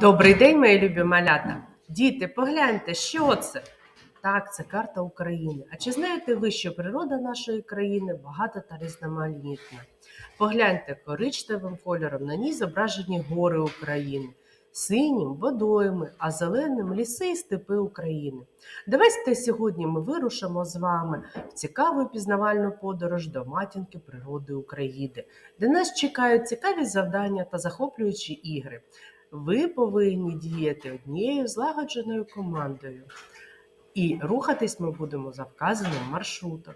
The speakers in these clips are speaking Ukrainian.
Добрий день, мої любі малята. Діти, погляньте, що це? Так, це карта України. А чи знаєте ви, що природа нашої країни багата та різноманітна? Погляньте коричневим кольором на ній зображені гори України, синім водойми, а зеленим ліси і степи України. Давайте сьогодні ми вирушимо з вами в цікаву пізнавальну подорож до матінки природи України, де нас чекають цікаві завдання та захоплюючі ігри. Ви повинні діяти однією злагодженою командою. І рухатись ми будемо за вказаним маршрутом.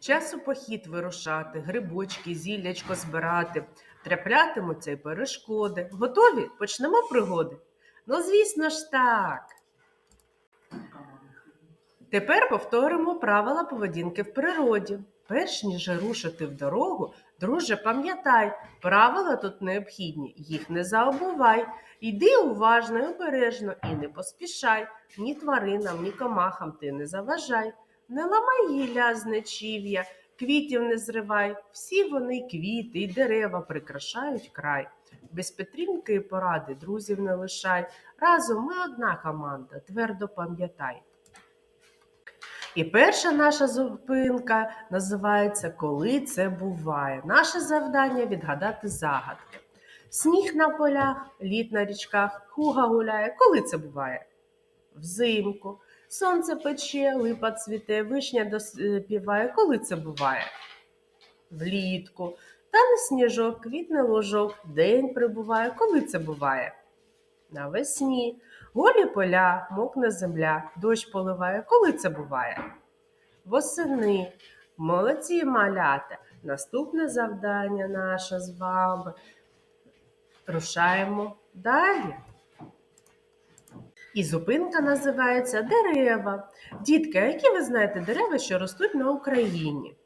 Час у похід вирушати, грибочки, зіллячко збирати. Траплятимуться й перешкоди. Готові? Почнемо пригоди? Ну, звісно ж так. Тепер повторимо правила поведінки в природі. Перш ніж рушити в дорогу, друже, пам'ятай, правила тут необхідні, їх не заобувай. Йди уважно і обережно і не поспішай. Ні тваринам, ні комахам ти не заважай. Не ламай гілля з нечів'я, квітів не зривай. Всі вони квіти й дерева прикрашають край. Без підтримки і поради друзів не лишай. Разом ми одна команда, твердо пам'ятай. І перша наша зупинка називається Коли це буває. Наше завдання відгадати загадки. Сніг на полях, лід на річках, хуга гуляє. Коли це буває? Взимку. Сонце пече, липа цвіте, вишня доспіває. Коли це буває? Влітку. Тане сніжок, квітне ложок, день прибуває. Коли це буває? Навесні. Голі поля, мокне земля, дощ поливає. Коли це буває? Восени. Молодці малята. Наступне завдання наше з вами. Рушаємо далі. І зупинка називається дерева. Дітки, а які ви знаєте дерева, що ростуть на Україні?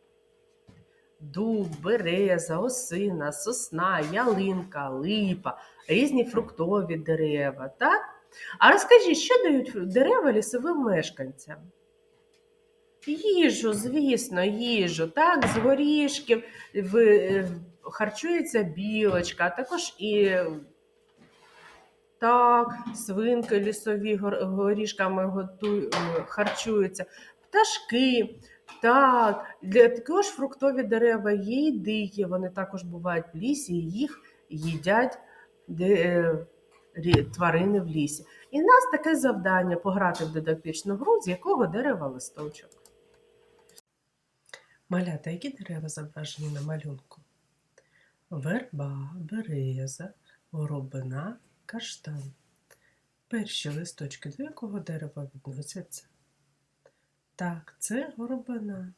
Дуб, береза, осина, сосна, ялинка, липа, різні фруктові дерева. Так? А розкажіть, що дають дерева лісовим мешканцям? Їжу, звісно, їжу. Так, з горішків в- харчується білочка, а також і так, свинки лісові гор- горішками готують, харчуються, пташки. Так, для також фруктові дерева є і дикі, вони також бувають в лісі, їх їдять де, е, тварини в лісі. І в нас таке завдання пограти в дидактичну гру, з якого дерева листочок. Малята, які дерева зображені на малюнку? Верба, береза, горобина, каштан. Перші листочки до якого дерева відносяться? Так, це горобина.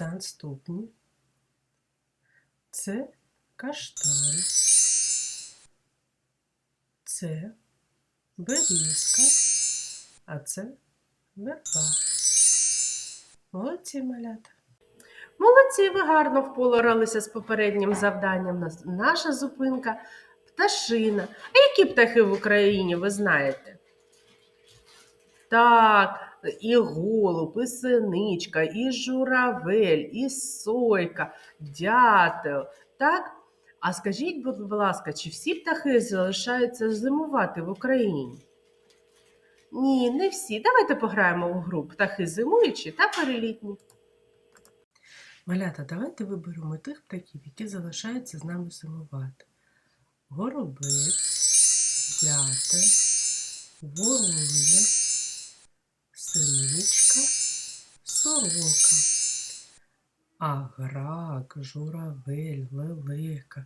Наступні. Це каштан. Це берізка, а це верба. Молодці малята. Молодці, ви гарно впоралися з попереднім завданням. Наша зупинка пташина. А які птахи в Україні ви знаєте? Так, і голуб, і синичка, і журавель, і сойка, дятел. Так? А скажіть, будь ласка, чи всі птахи залишаються зимувати в Україні? Ні, не всі. Давайте пограємо в гру птахи зимуючі та перелітні. Малята, давайте виберемо тих птахів, які залишаються з нами зимувати. Горобець, дятел, вороня, синичка, сорока. А грак, журавель, лелека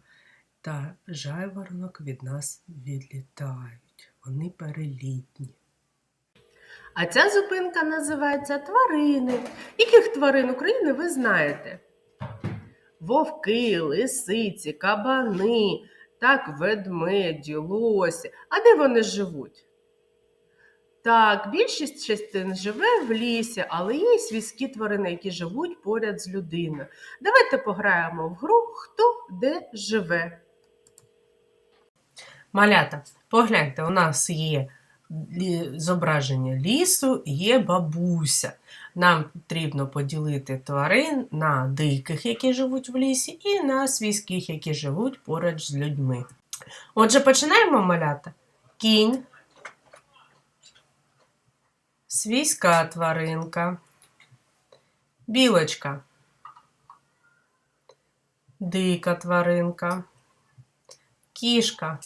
та жайворонок від нас відлітають. Вони перелітні. А ця зупинка називається тварини. Яких тварин України ви знаєте? Вовки, лисиці, кабани, так, ведмеді, лосі. А де вони живуть? Так, більшість частин живе в лісі, але є й свійські тварини, які живуть поряд з людиною. Давайте пограємо в гру Хто де живе. Малята, погляньте, у нас є зображення лісу, є бабуся. Нам потрібно поділити тварин на диких, які живуть в лісі, і на свійських, які живуть поруч з людьми. Отже, починаємо малята. Кінь, свійська тваринка, білочка, дика тваринка, кішка,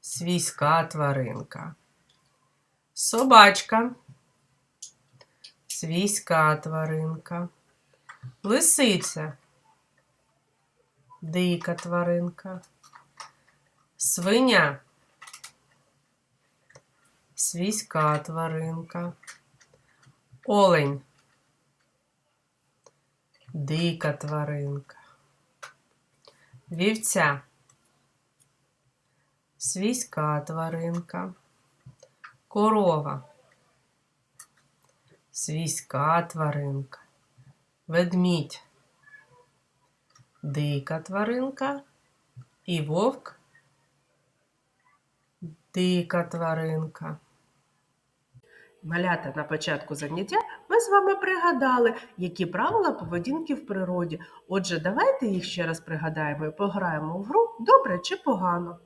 свійська тваринка, собачка, свійська тваринка, лисиця, дика тваринка, свиня, свійська тваринка, олень, дика тваринка, вівця, свійська тваринка, корова, свійська тваринка, ведмідь, дика тваринка. І вовк, дика тваринка. Малята на початку заняття ми з вами пригадали, які правила поведінки в природі. Отже, давайте їх ще раз пригадаємо і пограємо в гру добре чи погано.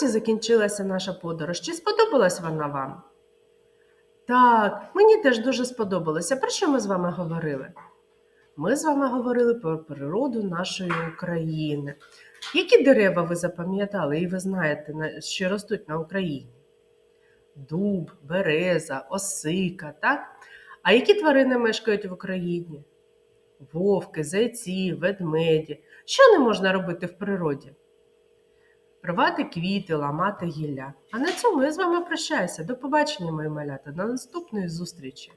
Ось і закінчилася наша подорож. Чи сподобалась вона вам? Так, мені теж дуже сподобалося. Про що ми з вами говорили? Ми з вами говорили про природу нашої України. Які дерева ви запам'ятали і ви знаєте, що ростуть на Україні? Дуб, береза, осика, так? А які тварини мешкають в Україні? Вовки, зайці, ведмеді. Що не можна робити в природі? Рвати квіти, ламати гілля. А на цьому я з вами прощаюся. До побачення, мої малята. До наступної зустрічі!